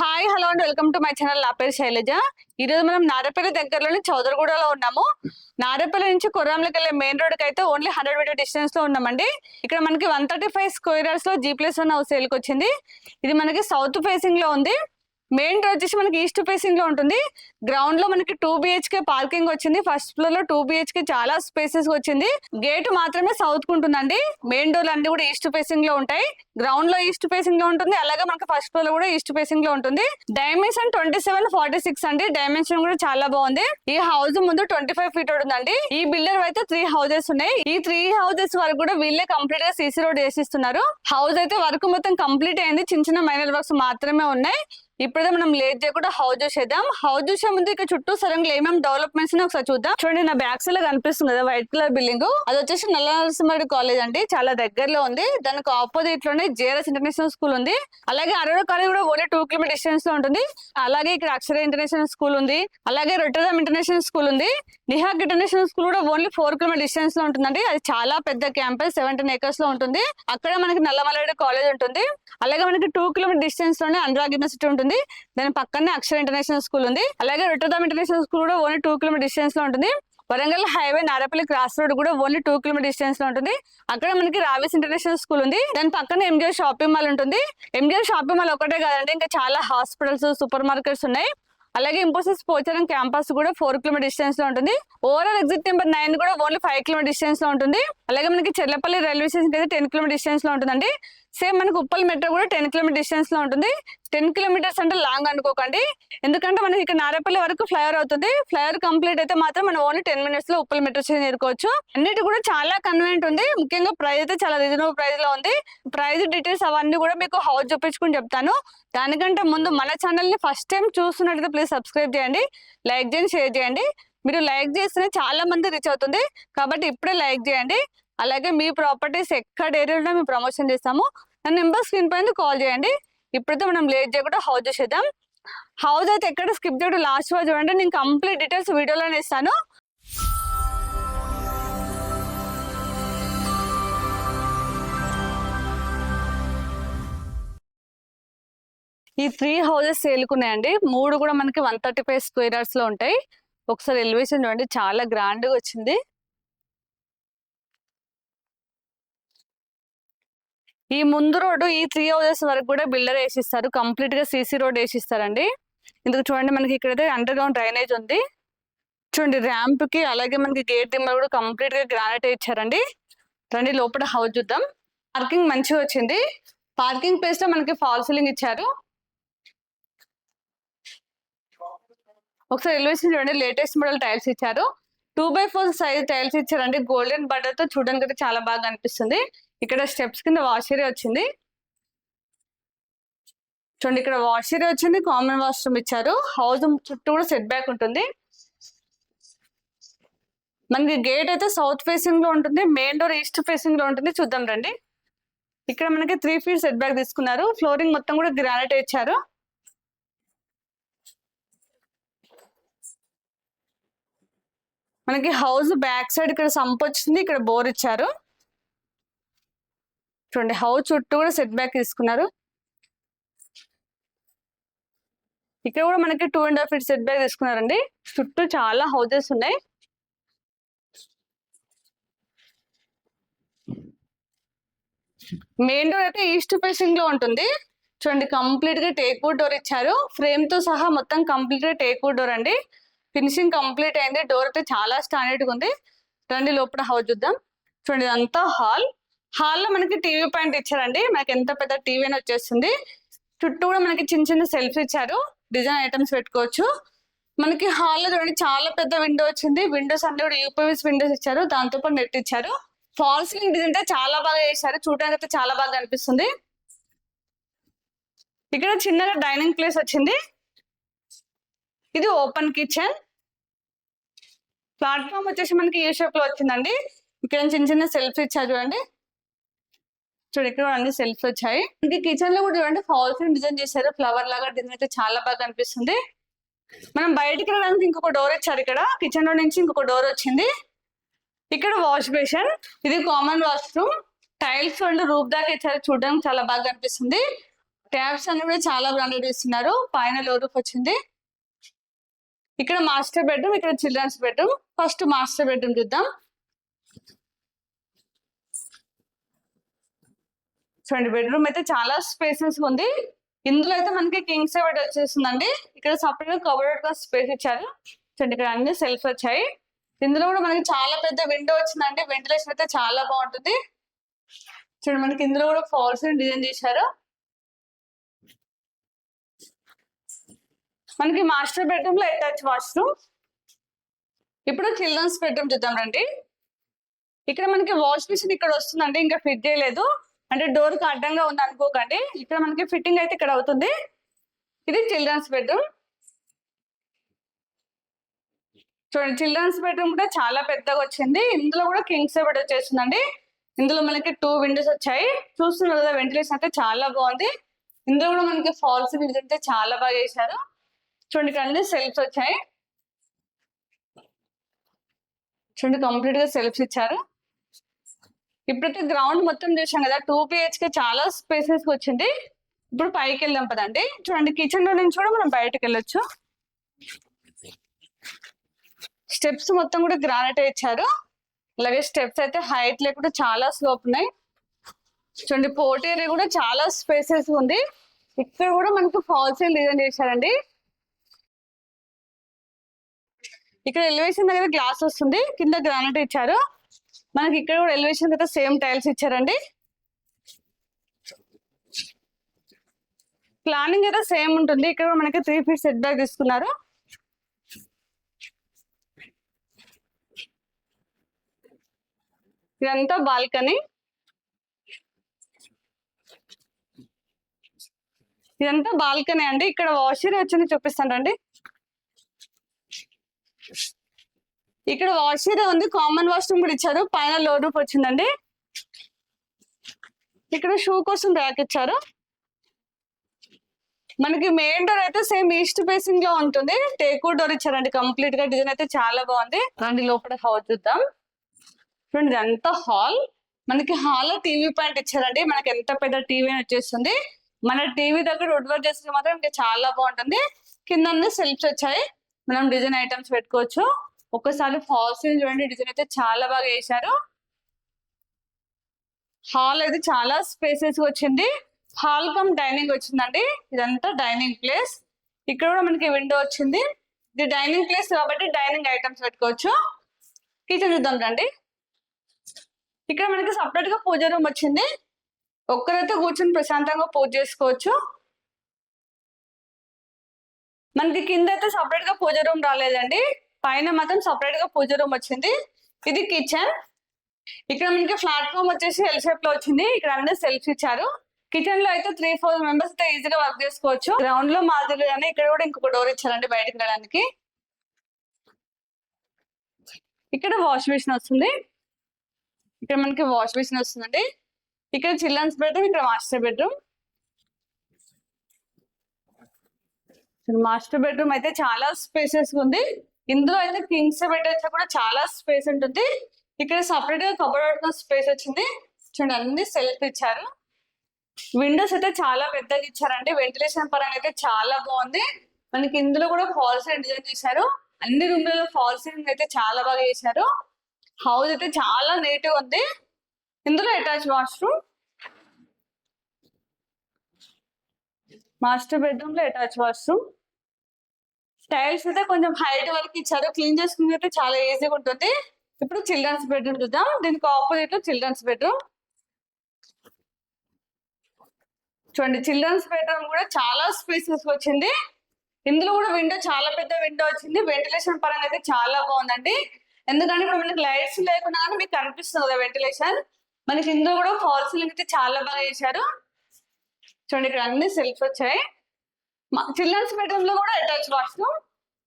Hi hello and welcome to my channel నా పేరు శైలజ. ఈ రోజు మనం నారపల్లి దగ్గరలోని చౌదరగూడలో ఉన్నాము. నారపల్లి నుంచి కొర్రాంలోకి వెళ్ళే మెయిన్ రోడ్కి అయితే ఓన్లీ హండ్రెడ్ మీటర్ డిస్టెన్స్లో ఉన్నామండి. ఇక్కడ మనకి వన్ థర్టీ ఫైవ్ స్క్వేర్లో జీ ప్లస్ వన్ హౌస్ సేల్కి వచ్చింది. ఇది మనకి సౌత్ ఫేసింగ్లో ఉంది. మెయిన్ రోడ్ వచ్చేసి మనకి ఈస్ట్ ఫేసింగ్లో ఉంటుంది. గ్రౌండ్లో మనకి టూ బిహెచ్కే పార్కింగ్ వచ్చింది. ఫస్ట్ ఫ్లోర్లో టూ బిహెచ్కే చాలా స్పేసెస్ వచ్చింది. గేట్ మాత్రమే సౌత్కు ఉంటుందండి. మెయిన్ డోర్ అన్ని కూడా ఈస్ట్ ఫేసింగ్లో ఉంటాయి. గ్రౌండ్లో ఈస్ట్ ఫేసింగ్లో ఉంటుంది. అలాగే మనకి ఫస్ట్ ఫ్లోర్లో కూడా ఈస్ట్ ఫేసింగ్లో ఉంటుంది. Dimension twenty seven forty six అండి. డైమెన్షన్ కూడా చాలా బాగుంది. ఈ హౌస్ ముందు ట్వంటీ ఫైవ్ ఫీట్ ఉందండి. ఈ బిల్డర్ అయితే త్రీ హౌసెస్ ఉన్నాయి. ఈ త్రీ హౌసెస్ వరకు కూడా వీళ్ళే కంప్లీట్గా సీసీ రోడ్ వేసిస్తున్నారు. హౌస్ అయితే వర్క్ మొత్తం కంప్లీట్ అయింది. చిన్న చిన్న మైనర్ వర్క్స్ మాత్రమే ఉన్నాయి. ఇప్పుడైతే మనం లేట్ చేయకుండా హౌస్ చూసేద్దాం. హౌస్ చూసే ముందు ఇక్కడ చుట్టూ సరంగా ఏమేమి డెవలప్మెంట్స్ ఒకసారి చూద్దాం. చూడండి నా బ్యాక్ సైడ్ కనిపిస్తుంది కదా వైట్ కలర్ బిల్డింగ్ అది వచ్చేసి నల్లనరసింహారెడ్డి కాలేజ్ అండి. చాలా దగ్గరలో ఉంది. దానికి ఆపోజిట్లోనే జేఎస్ ఇంటర్నేషనల్ స్కూల్ ఉంది. అలాగే అరవై కాలేజ్ కూడా ఓన్లీ టూ కిలోమీటర్ డిస్టెన్స్లో ఉంటుంది. అలాగే ఇక్కడ అక్షర ఇంటర్నేషనల్ స్కూల్ ఉంది. అలాగే రొట్టెదాం ఇంటర్నేషనల్ స్కూల్ ఉంది. నిహాక్ ఇంటర్నేషనల్ స్కూల్ కూడా ఓన్లీ ఫోర్ కిలోమీటర్ డిస్టెన్స్లో ఉంటుందండి. అది చాలా పెద్ద క్యాంపస్ సెవెంటీన్ ఏకర్స్లో ఉంటుంది. అక్కడ మనకి నల్లమల్లారెడ్డి కాలేజ్ ఉంటుంది. అలాగే మనకి టూ కిలోమీటర్ డిస్టెన్స్లోనే అనురాగ్ యూనివర్సిటీ ఉంటుంది. దాని పక్కనే అక్షర ఇంటర్నేషనల్ స్కూల్ ఉంది. అలాగే రొట్టెదాం ఇంటర్నేషనల్ స్కూల్ కూడా ఓన్లీ టూ కిలోమీటర్ డిస్టెన్స్లో ఉంటుంది. Warangal highway Narapalli cross road కూడా ఓన్లీ టూ కిలోమీటర్ డిస్టెన్స్లో ఉంటుంది. అక్కడ మనకి రావేస్ ఇంటర్నేషనల్ స్కూల్ ఉంది. దాని పక్కన ఎంజిఆర్ షాపింగ్ మాల్ ఉంటుంది. ఎంజిఆర్ షాపింగ్ మాల్ ఒకటే కాదండి ఇంకా చాలా హాస్పిటల్స్ సూపర్ మార్కెట్స్ ఉన్నాయి. అలాగే ఇంపోసిస్ పోచారం క్యాంపస్ కూడా ఫోర్ కిలోమీటర్ డిస్టెన్స్లో ఉంటుంది. ఓవరాల్ ఎగ్జిట్ నెంబర్ నైన్ కూడా ఓన్లీ ఫైవ్ కిలోమీటర్ డిస్టెన్స్లో ఉంటుంది. అలాగే మనకి చెర్లపల్లి రైల్వే స్టేషన్ అయితే టెన్ కిలోమీటర్ డిస్టెన్స్లో ఉంటుందండి. సేమ్ మనకు ఉప్పల్ మెట్రో కూడా టెన్ కిలోమీటర్ డిస్టెన్స్లో ఉంటుంది. టెన్ కిలోమీటర్స్ అంటే లాంగ్ అనుకోకండి. ఎందుకంటే మనకి ఇక్కడ నారపల్లి వరకు ఫ్లైఓవర్ అవుతుంది. ఫ్లైఓవర్ కంప్లీట్ అయితే మాత్రం మనం ఓన్లీ టెన్ మినిట్స్లో ఉప్పల్ మెట్రో స్టేషన్ చేరుకోవచ్చు. అన్నిటి కూడా చాలా కన్వీనియంట్ ఉంది. ముఖ్యంగా ప్రైస్ అయితే చాలా రీజనబుల్ ప్రైస్లో ఉంది. ప్రైస్ డీటెయిల్స్ అవన్నీ కూడా మీకు హౌస్ చూపించుకుని చెప్తాను. దానికంటే ముందు మన ఛానల్ని ఫస్ట్ టైం చూస్తున్నట్లయితే ప్లీజ్ సబ్స్క్రైబ్ చేయండి. లైక్ చేయండి షేర్ చేయండి. మీరు లైక్ చేస్తేనే చాలా మంది రీచ్ అవుతుంది. కాబట్టి ఇప్పుడే లైక్ చేయండి. అలాగే మీ ప్రాపర్టీస్ ఎక్కడ ఏరియాలో మేము ప్రమోషన్ చేస్తాము. నా నెంబర్ స్క్రీన్ పైన కాల్ చేయండి. ఇప్పుడైతే మనం లేట్ చేయకుండా హౌస్ చేసేద్దాం. హౌస్ అయితే ఎక్కడ స్కిప్ చేయడం లాస్ట్ వరకు చూడండి. నేను కంప్లీట్ డీటెయిల్స్ వీడియోలోనే ఇస్తాను ఈ త్రీ హౌజెస్ సేల్కున్నాయండి మూడు కూడా మనకి వన్ థర్టీ ఫైవ్ స్క్వేర్లో ఉంటాయి. ఒకసారి ఎలివేషన్ చూడండి. చాలా గ్రాండ్గా వచ్చింది. ఈ ముందు రోడ్డు ఈ త్రీ హౌసెస్ వరకు కూడా బిల్డర్ వేసిస్తారు. కంప్లీట్గా సీసీ రోడ్ వేసిస్తారండి. ఇందుకు చూడండి మనకి ఇక్కడైతే అండర్ గ్రౌండ్ డ్రైనేజ్ ఉంది. చూడండి ర్యాంప్కి అలాగే మనకి గేట్ దిమ్మ కూడా కంప్లీట్గా గ్రానైట్ ఇచ్చారండి. రండి లోపల హౌస్ చూద్దాం. పార్కింగ్ మంచిగా వచ్చింది. పార్కింగ్ ప్లేస్లో మనకి ఫాల్ సీలింగ్ ఇచ్చారు. ఒకసారి ఎలివేషన్ చూడండి లేటెస్ట్ మోడల్ టైల్స్ ఇచ్చారు. Two by four size tiles ఇచ్చారండి. గోల్డెన్ బటర్తో చూడడానికి అయితే చాలా బాగా అనిపిస్తుంది. ఇక్కడ స్టెప్స్ కింద వాష్ ఏరియా వచ్చింది. చూడండి ఇక్కడ వాష్ ఏరియా వచ్చింది. కామన్ వాష్రూమ్ ఇచ్చారు. హౌస్ చుట్టూ కూడా సెట్ బ్యాక్ ఉంటుంది. మనకి గేట్ అయితే సౌత్ ఫేసింగ్లో ఉంటుంది. మెయిన్ డోర్ ఈస్ట్ ఫేసింగ్లో ఉంటుంది. చూద్దాం రండి. ఇక్కడ మనకి త్రీ ఫీట్ సెట్ బ్యాక్ తీసుకున్నారు. ఫ్లోరింగ్ మొత్తం కూడా గ్రానైట్ ఇచ్చారు. మనకి హౌస్ బ్యాక్ సైడ్ ఇక్కడ సంప్ వచ్చింది ఇక్కడ బోర్ ఇచ్చారు. చూడండి హౌస్ చుట్టూ కూడా సెట్ బ్యాక్ తీసుకున్నారు. ఇక్కడ కూడా మనకి two and half feet set back తీసుకున్నారండి. చుట్టూ చాలా హౌసెస్ ఉన్నాయి. మెయిన్ డోర్ అయితే ఈస్ట్ ఫేసింగ్లో ఉంటుంది. చూడండి కంప్లీట్గా టేక్ వుడ్ డోర్ ఇచ్చారు. ఫ్రేమ్తో సహా మొత్తం కంప్లీట్గా టేక్ వుడ్ డోర్ అండి. ఫినిషింగ్ కంప్లీట్ అయింది. డోర్ అయితే చాలా స్టాండర్డ్గా ఉంది. రండి లోపల హౌస్ చూద్దాం. చూడండి ఇదంతా హాల్. హాల్లో మనకి టీవీ పాయింట్ ఇచ్చారండి. మనకి ఎంత పెద్ద టీవీ అని వచ్చేస్తుంది. చుట్టూ కూడా మనకి చిన్న చిన్న సెల్ఫ్ ఇచ్చారు. డిజైన్ ఐటమ్స్ పెట్టుకోవచ్చు. మనకి హాల్లో చూడండి చాలా పెద్ద విండో వచ్చింది. విండోస్ అన్ని కూడా యూపీవీస్ విండోస్ ఇచ్చారు. దాంతో పాటు నెట్ ఇచ్చారు. ఫాల్ సీలింగ్ డిజైన్ అయితే చాలా బాగా చేశారు. చూడడానికి అయితే చాలా బాగా అనిపిస్తుంది ఇక్కడ చిన్నగా డైనింగ్ ప్లేస్ వచ్చింది. ఇది ఓపెన్ కిచెన్. ప్లాట్ఫామ్ వచ్చేసి మనకి ఏ షేప్లో వచ్చిందండి? ఇక్కడ చిన్న చిన్న సెల్ఫ్స్ ఇచ్చారు చూడండి. చూడండి ఇక్కడ అన్ని సెల్ఫ్స్ వచ్చాయి. ఇంకా కిచెన్లో కూడా చూడండి ఫాల్స్ డిజైన్ చేశారు. ఫ్లవర్ లాగా డిజైన్ అయితే చాలా బాగా అనిపిస్తుంది మనం బయటికి వెళ్ళడానికి ఇంకొక డోర్ ఇచ్చారు ఇక్కడ. కిచెన్లో నుంచి ఇంకొక డోర్ వచ్చింది. ఇక్కడ వాష్ బేషన్ ఇది common washroom. Tiles and roof దాకా ఇచ్చారు. చూడడానికి చాలా బాగా అనిపిస్తుంది ట్యాప్స్ అన్ని కూడా చాలా బ్రాండెడ్ ఇస్తున్నారు. పైన లో రూఫ్ వచ్చింది. ఇక్కడ మాస్టర్ బెడ్రూమ్ ఇక్కడ children's bedroom first master bedroom చూద్దాం. చూడండి బెడ్రూమ్ అయితే చాలా స్పేసెస్ ఉంది. ఇందులో అయితే మనకి కింగ్ బెడ్ వచ్చేసిందండి ఇక్కడ సపరేట్గా కవర్డ్గా స్పేస్ ఇచ్చారు. చూడండి ఇక్కడ అన్ని సెల్ఫ్ వచ్చాయి. ఇందులో కూడా మనకి చాలా పెద్ద విండో వచ్చిందండి. వెంటిలేషన్ అయితే చాలా బాగుంటుంది. చూడండి మనకి ఇందులో కూడా ఫాల్స్ డిజైన్ చేశారు. మనకి మాస్టర్ బెడ్రూమ్లో అటాచ్ వాష్రూమ్ ఇప్పుడు చిల్డ్రన్స్ బెడ్రూమ్ చూద్దాం రండి. ఇక్కడ మనకి వాష్ మిషన్ ఇక్కడ వస్తుందండి ఇంకా ఫిట్ చేయలేదు. అంటే డోర్కి అడ్డంగా ఉంది అనుకోకండి. ఇక్కడ మనకి ఫిట్టింగ్ అయితే ఇక్కడ అవుతుంది. ఇది చిల్డ్రన్స్ బెడ్రూమ్ చూడండి చిల్డ్రన్స్ బెడ్రూమ్ కూడా చాలా పెద్దగా వచ్చింది. ఇందులో కూడా కింగ్స్ బెడ్ వచ్చేసిందండి ఇందులో మనకి టూ విండోస్ వచ్చాయి. చూస్తున్నారు కదా వెంటిలేషన్ అయితే చాలా బాగుంది. ఇందులో కూడా మనకి ఫాల్స్ అయితే చాలా బాగా చేశారు. చూడండి ఇక్కడ అన్ని సెల్ఫ్స్ వచ్చాయి. చూడండి కంప్లీట్గా సెల్ఫ్స్ ఇచ్చారు. ఇప్పుడైతే గ్రౌండ్ మొత్తం చూసాం కదా టూ బిహెచ్కే చాలా స్పేసెస్ వచ్చింది. ఇప్పుడు పైకి వెళ్దాం పదండి. చూడండి కిచెన్లో నుంచి కూడా మనం బయటకు వెళ్ళొచ్చు. స్టెప్స్ మొత్తం కూడా గ్రానైట్ ఇచ్చారు. అలాగే స్టెప్స్ అయితే హైట్ లేకుండా చాలా స్లోప్ ఉన్నాయి. చూడండి పోర్ట్ ఏరియా కూడా చాలా స్పేసెస్ ఉంది. ఇక్కడ కూడా మనకు ఫాల్స్ డిజైన్ చేశారండి. ఇక్కడ ఎలివేషన్ దగ్గర గ్లాస్ వస్తుంది. కింద గ్రానైట్ ఇచ్చారు. మనకి ఇక్కడ కూడా ఎలివేషన్ దగ్గర సేమ్ టైల్స్ ఇచ్చారండి. ప్లానింగ్ అయితే సేమ్ ఉంటుంది. ఇక్కడ మనకి త్రీ ఫీట్ సెట్ బ్యాక్ తీసుకున్నారు. ఇదంతా బాల్కనీ ఇదంతా బాల్కనీ అండి. ఇక్కడ వాషర్ వచ్చింది చూపిస్తానండి ఇక్కడ వాష్ ఏదో ఉంది కామన్ వాష్రూమ్ కూడా ఇచ్చారు. పైన లో రూప్ వచ్చిందండి. ఇక్కడ షూ కోసం ర్యాక్ ఇచ్చారు. మనకి మెయిన్ డోర్ అయితే సేమ్ ఈస్ట్ ఫేసింగ్లో ఉంటుంది. టేకు డోర్ ఇచ్చారండి. కంప్లీట్గా డిజైన్ అయితే చాలా బాగుంది. రండి లోపల హౌస్ చూద్దాం. చూడండి ఇదంతా హాల్ మనకి హాల్లో టీవీ పాయింట్ ఇచ్చారండి. మనకి ఎంత పెద్ద టీవీ వచ్చేస్తుంది. మన టీవీ దగ్గర వుడ్ వర్క్ చేస్తే మాత్రం ఇంకా చాలా బాగుంటుంది. కింద సెల్ఫ్స్ వచ్చాయి. మనం డిజైన్ ఐటమ్స్ పెట్టుకోవచ్చు. ఒక్కసారి ఫాల్స్ చూడండి డిజైన్ అయితే చాలా బాగా వేశారు హాల్ అయితే చాలా స్పేసెస్ వచ్చింది. హాల్ కమ్ డైనింగ్ వచ్చిందండి. ఇదంతా డైనింగ్ ప్లేస్ ఇక్కడ కూడా మనకి విండో వచ్చింది. ఇది డైనింగ్ ప్లేస్ కాబట్టి డైనింగ్ ఐటమ్స్ పెట్టుకోవచ్చు. కిచెన్ చూద్దాం రండి. ఇక్కడ మనకి సపరేట్గా పూజ రూమ్ వచ్చింది. ఒక్కరైతే కూర్చొని ప్రశాంతంగా పూజ చేసుకోవచ్చు. మనకి కింద అయితే సపరేట్గా పూజ రూమ్ రాలేదండి. పైన మాత్రం సపరేట్గా పూజ రూమ్ వచ్చింది. ఇది కిచెన్ ఇక్కడ మనకి ప్లాట్ఫామ్ వచ్చేసి ఎల్ షేప్లో వచ్చింది. ఇక్కడ అన్ని సెల్ఫ్ ఇచ్చారు. కిచెన్లో అయితే త్రీ ఫోర్ మెంబర్స్ అయితే ఈజీగా వర్క్ చేసుకోవచ్చు. గ్రౌండ్లో మాదిరిగానే ఇక్కడ కూడా ఇంకొక డోర్ ఇచ్చారండి బయటకు వెళ్ళడానికి. ఇక్కడ వాష్ మిషన్ వస్తుంది. ఇక్కడ మనకి వాష్ మిషన్ వస్తుందండి. ఇక్కడ చిల్డ్రన్స్ బెడ్రూమ్ ఇక్కడ మాస్టర్ బెడ్రూమ్ మాస్టర్ బెడ్రూమ్ అయితే చాలా స్పేసెస్ ఉంది. ఇందులో అయితే కింగ్స్ బెడ్ అయితే కూడా చాలా స్పేస్ ఉంటుంది. ఇక్కడ సపరేట్గా కబోర్డ్ స్పేస్ వచ్చింది. చూడండి అన్ని సెల్ఫ్ ఇచ్చారు. విండోస్ అయితే చాలా పెద్దగా ఇచ్చారండి. వెంటిలేషన్ పరంగా అయితే చాలా బాగుంది. మనకి ఇందులో కూడా ఫాల్ సీలింగ్ డిజైన్ చేశారు. అన్ని రూమ్లలో ఫాల్ సీలింగ్ అయితే చాలా బాగా చేశారు. హౌస్ అయితే చాలా నీట్ ఉంది. ఇందులో అటాచ్ వాష్రూమ్ మాస్టర్ బెడ్రూమ్లో అటాచ్ వాష్రూమ్ టైల్స్ అయితే కొంచెం హైట్ వరకు ఇచ్చారు. క్లీన్ చేసుకుని అయితే చాలా ఈజీగా ఉంటుంది. ఇప్పుడు చిల్డ్రన్స్ బెడ్రూమ్ చూద్దాం. దీనికి ఆపోజిట్లో చిల్డ్రన్స్ బెడ్రూమ్. చూడండి చిల్డ్రన్స్ బెడ్రూమ్ కూడా చాలా స్పేసెస్ వచ్చింది. ఇందులో కూడా విండో చాలా పెద్ద విండో వచ్చింది. వెంటిలేషన్ పరంగా అయితే చాలా బాగుందండి. ఎందుకంటే ఇప్పుడు మనకి లైట్స్ లేకుండా కానీ మీకు కనిపిస్తుంది కదా వెంటిలేషన్. మనకి ఇందులో కూడా ఫాల్ సీలింగ్ అయితే చాలా బాగా చేశారు. చూడండి ఇక్కడ అన్ని సెల్ఫ్ వచ్చాయి. చిల్డ్రన్స్ బెడ్రూమ్లో కూడా అటాచ్ వాష్రూమ్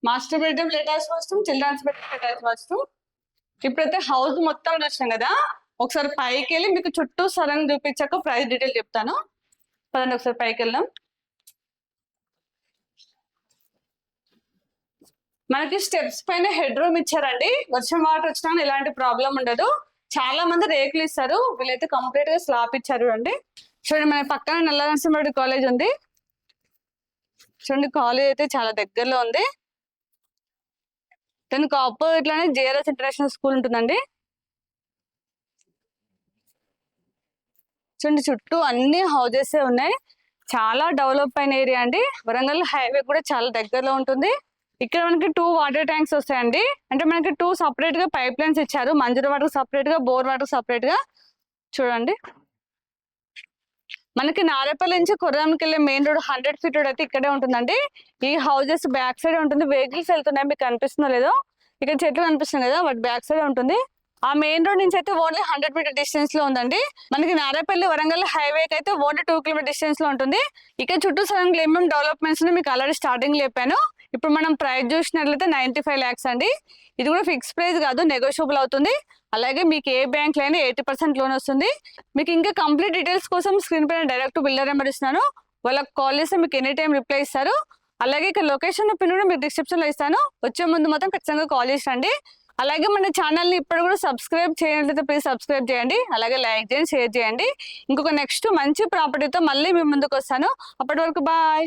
మాస్టర్ బెడ్రూమ్లో attach washroom children's bedroom attach washroom ఇప్పుడైతే హౌస్ మొత్తం నచ్చాం కదా. ఒకసారి పైకి వెళ్ళి మీకు చుట్టూ సడన్ చూపించాక ప్రైస్ డీటెయిల్ చెప్తాను. పదండి ఒకసారి పైకి వెళ్దాం. మనకి స్టెప్స్ పైన హెడ్ రూమ్ ఇచ్చారండి. వర్షం వాటర్ వచ్చినా ఎలాంటి ప్రాబ్లం ఉండదు. చాలా మంది రేకులు ఇస్తారు. వీళ్ళైతే కంప్లీట్గా స్లాబ్ ఇచ్చారు అండి. చూడండి మన పక్కన నల్ల కాలేజ్ ఉంది. చూడండి కాలేజ్ అయితే చాలా దగ్గరలో ఉంది. దానికి ఆపోజిట్లోనే జేఆర్ఎస్ ఇంటర్నేషనల్ స్కూల్ ఉంటుందండి. చూడండి చుట్టూ అన్ని హౌజెస్ ఉన్నాయి. చాలా డెవలప్ అయిన ఏరియా అండి. వరంగల్ హైవే కూడా చాలా దగ్గరలో ఉంటుంది. ఇక్కడ మనకి టూ వాటర్ ట్యాంక్స్ వస్తాయండి. అంటే మనకి టూ సపరేట్గా పైప్ లైన్స్ ఇచ్చారు. మంజూరు వాటర్ సపరేట్గా బోర్ వాటర్ సపరేట్గా. చూడండి. మనకి నారేపల్లి నుంచి కొర్రాంకి వెళ్ళే main road hundred feet road అయితే ఇక్కడే ఉంటుందండి. ఈ హౌజెస్ బ్యాక్ సైడ్ ఉంటుంది. వెహికల్స్ వెళ్తున్నాయి. మీకు కనిపిస్తుందో లేదో ఇక్కడ చెట్లు కనిపిస్తున్నాయి కదా వాటి బ్యాక్ సైడ్ ఉంటుంది. ఆ మెయిన్ రోడ్ నుంచి అయితే ఓన్లీ హండ్రెడ్ మీటర్ డిస్టెన్స్లో ఉందండి. మనకి నారాపల్లి వరంగల్ హైవే అయితే ఓన్లీ టూ కిలోమీటర్ డిస్టెన్స్లో ఉంటుంది. ఇక్కడ చుట్టూ సడన్ ఏమేమి డెవలప్మెంట్స్ మీకు ఆల్రెడీ స్టార్టింగ్ చెప్పాను. ఇప్పుడు మనం ప్రైస్ చూసినట్లయితే నైన్టీ ఫైవ్ ల్యాక్స్ అండి. ఇది కూడా ఫిక్స్ ప్రైస్ కాదు నెగోషియబుల్ అవుతుంది. అలాగే మీకు ఏ బ్యాంక్ అయినా ఎయిటీ పర్సెంట్ లోన్ వస్తుంది. మీకు ఇంకా కంప్లీట్ డీటెయిల్స్ కోసం స్క్రీన్ పైన డైరెక్ట్ బిల్డర్ నెంబర్ ఇస్తున్నాను. వాళ్ళకి కాల్ చేస్తే మీకు ఎనీ టైం రిప్లై ఇస్తారు. అలాగే ఇక్కడ లొకేషన్ పిన్ కూడా మీకు డిస్క్రిప్షన్లో ఇస్తాను. వచ్చే ముందు మాత్రం ఖచ్చితంగా కాల్ చేసి రండి. అలాగే మన ఛానల్ని ఇప్పుడు కూడా సబ్స్క్రైబ్ చేయనట్లయితే ప్లీజ్ సబ్స్క్రైబ్ చేయండి. అలాగే లైక్ చేయండి షేర్ చేయండి. ఇంకొక నెక్స్ట్ మంచి ప్రాపర్టీతో మళ్ళీ మీ ముందుకు వస్తాను. అప్పటి వరకు బాయ్